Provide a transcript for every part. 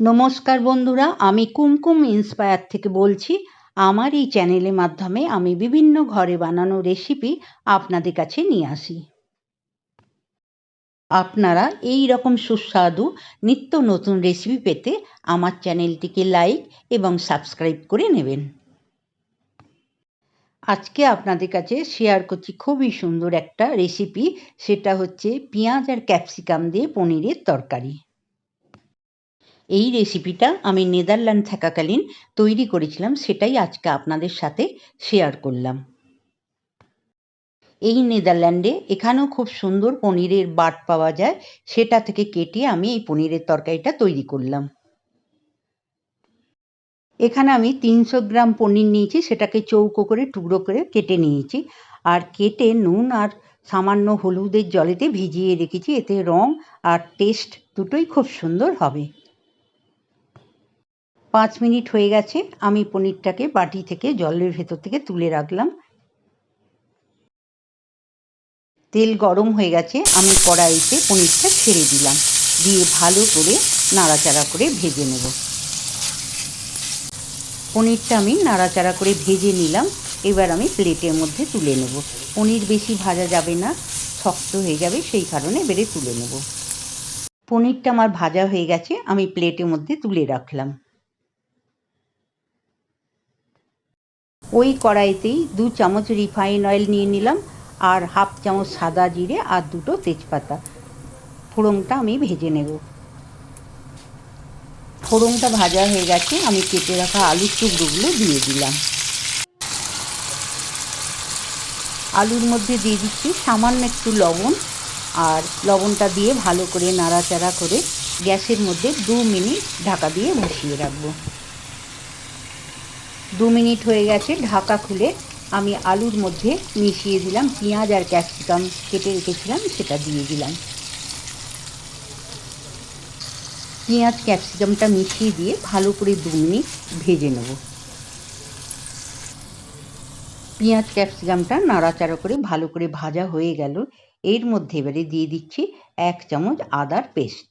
নমস্কার বন্ধুরা, আমি কুমকুম ইন্সপায়ার থেকে বলছি। আমার এই চ্যানেলের মাধ্যমে আমি বিভিন্ন ঘরে বানানো রেসিপি আপনাদের কাছে নিয়ে আসি। আপনারা এই রকম সুস্বাদু নিত্য নতুন রেসিপি পেতে আমার চ্যানেলটিকে লাইক এবং সাবস্ক্রাইব করে নেবেন। আজকে আপনাদের কাছে শেয়ার করছি খুবই সুন্দর একটা রেসিপি সেটা হচ্ছে পেঁয়াজ আর ক্যাপসিকাম দিয়ে পনিরের তরকারি। এই রেসিপিটা আমি নেদারল্যান্ড থাকাকালীন তৈরি করেছিলাম, সেটাই আজকে আপনাদের সাথে শেয়ার করলাম। এই নেদারল্যান্ডে এখানেও খুব সুন্দর পনিরের বাট পাওয়া যায়, সেটা থেকে কেটে আমি এই পনিরের তরকারিটা তৈরি করলাম। এখানে আমি তিনশো গ্রাম পনির নিয়েছি, সেটাকে চৌকো করে, টুকরো করে কেটে নিয়েছি। আর কেটে নুন আর সামান্য হলুদের জলেতে ভিজিয়ে রেখেছি, এতে রং আর টেস্ট দুটোই খুব সুন্দর হবে। পাঁচ মিনিট হয়ে গেছে, আমি পনিরটাকে বাটি থেকে, জলের ভেতর থেকে তুলে রাখলাম। তেল গরম হয়ে গেছে, আমি কড়াইতে পনিরটা ছেড়ে দিলাম। দিয়ে ভালো করে নাড়াচাড়া করে ভেজে নেব। পনিরটা আমি নাড়াচাড়া করে ভেজে নিলাম। এবার আমি প্লেটের মধ্যে তুলে নেব। পনির বেশি ভাজা যাবে না, শক্ত হয়ে যাবে, সেই কারণে বেড়ে তুলে নেব। পনিরটা আমার ভাজা হয়ে গেছে, আমি প্লেটের মধ্যে তুলে রাখলাম। ওই কড়াইতেই দু চামচ রিফাইন অয়েল নিয়ে নিলাম আর হাফ চামচ সাদা জিরে আর দুটো তেজপাতা। ফোড়নটা আমি ভেজে নেব। ফোড়নটা ভাজা হয়ে গেছে, আমি কেটে রাখা আলুর টুকরোগুলো দিয়ে দিলাম। আলুর মধ্যে দিয়ে দিচ্ছি সামান্য একটু লবণ আর লবণটা দিয়ে ভালো করে নাড়াচাড়া করে গ্যাসের মধ্যে দু মিনিট ঢাকা দিয়ে বসিয়ে রাখব। দু মিনিট হয়ে গেছে ঢাকা খুলে আমি আলুর মধ্যে মিশিয়ে দিলাম, পেঁয়াজ আর ক্যাপসিকাম কেটে রেখেছিলাম, সেটা দিয়ে দিলাম। পেঁয়াজ, ক্যাপসিকামটা মিশিয়ে দিয়ে ভালো করে দু মিনিট ভেজে নেব। পেঁয়াজ, ক্যাপসিকামটা নাড়াচাড়া করে ভালো করে ভাজা হয়ে গেল। এর মধ্যে এবারে দিয়ে দিচ্ছি এক চামচ আদার পেস্ট।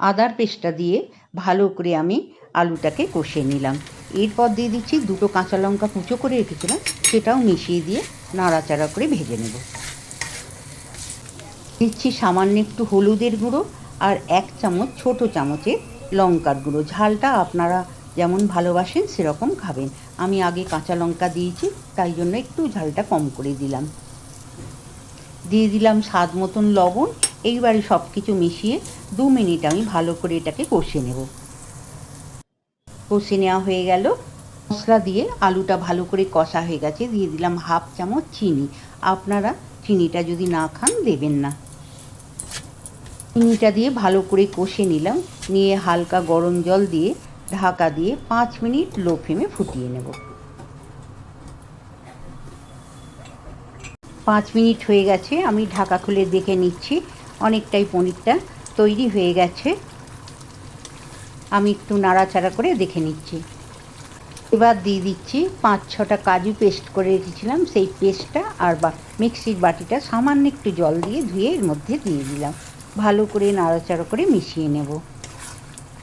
আদার পেস্টটা দিয়ে ভালো করে আমি আলুটাকে কষে নিলাম। এরপর দিয়ে দিচ্ছি দুটো কাঁচা লঙ্কা কুচো করে রেখেছিলাম, সেটাও মিশিয়ে দিয়ে নাড়াচাড়া করে ভেজে নেব। দিচ্ছি সামান্য একটু হলুদের গুঁড়ো আর এক চামচ ছোট চামচে লঙ্কার গুঁড়ো। ঝালটা আপনারা যেমন ভালোবাসেন, সেরকম খাবেন। আমি আগে কাঁচা লঙ্কা দিয়েছি, তাই জন্য একটু ঝালটা কম করে দিলাম। দিয়ে দিলাম স্বাদ মতন লবণ এইবারে সব কিছু মিশিয়ে দু মিনিট আমি ভালো করে এটাকে কষে নেব। কষে নেওয়া হয়ে গেল। মশলা দিয়ে আলুটা ভালো করে কষা হয়ে গেছে। দিয়ে দিলাম হাফ চামচ চিনি। আপনারা চিনিটা যদি না খান, দেবেন না। চিনিটা দিয়ে ভালো করে কষে নিলাম। নিয়ে হালকা গরম জল দিয়ে ঢাকা দিয়ে পাঁচ মিনিট লো ফ্লেমে ফুটিয়ে নেব। পাঁচ মিনিট হয়ে গেছে। আমি ঢাকা খুলে দেখে নিচ্ছি। অনেকটাই পনিরটা তৈরি হয়ে গেছে। আমি একটু নাড়াচাড়া করে দেখে নিচ্ছি। এবার দিয়ে দিচ্ছি পাঁচ ছটা কাজু পেস্ট করে রেখেছিলাম, সেই পেস্টটা আর বা মিক্সির বাটিটা সামান্য একটু জল দিয়ে ধুয়ে এর মধ্যে দিয়ে দিলাম। ভালো করে নাড়াচাড়া করে মিশিয়ে নেব।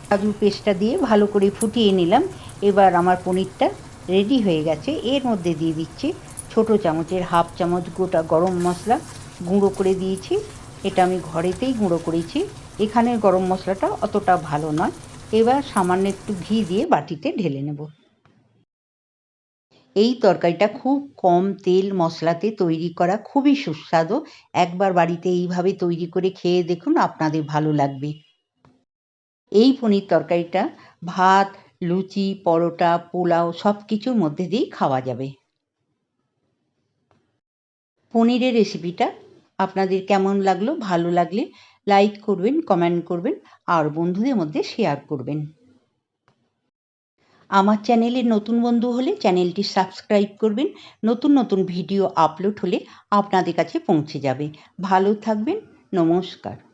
কাজু পেস্টটা দিয়ে ভালো করে ফুটিয়ে নিলাম। এবার আমার পনিরটা রেডি হয়ে গেছে। এর মধ্যে দিয়ে দিচ্ছি ছোট চামচের হাফ চামচ গোটা গরম মশলা, গুঁড়ো করে দিয়েছি। এটা আমি ঘরেতেই গুঁড়ো করেছি। এখানের গরম মশলাটা অতটা ভালো নয়। এবার সামান্য একটু ঘি দিয়ে বাটিতে ঢেলে নেব। এই তরকারিটা খুব কম তেল মশলাতে তৈরি করা খুবই সুস্বাদু। একবার বাড়িতে এইভাবে তৈরি করে খেয়ে দেখুন, আপনাদের ভালো লাগবে। এই পনির তরকারিটা ভাত, লুচি, পরোটা, পোলাও সব কিছুর মধ্যে দিয়েই খাওয়া যাবে। পনিরের রেসিপিটা আপনাদের কেমন লাগল, ভালো লাগলে লাইক করবেন কমেন্ট করবেন, আর বন্ধুদের মধ্যে শেয়ার করবেন। আমার চ্যানেলে নতুন বন্ধু হলে চ্যানেলটি সাবস্ক্রাইব করবেন, নতুন নতুন ভিডিও আপলোড হলে আপনাদের কাছে পৌঁছে যাবে। ভালো থাকবেন, নমস্কার।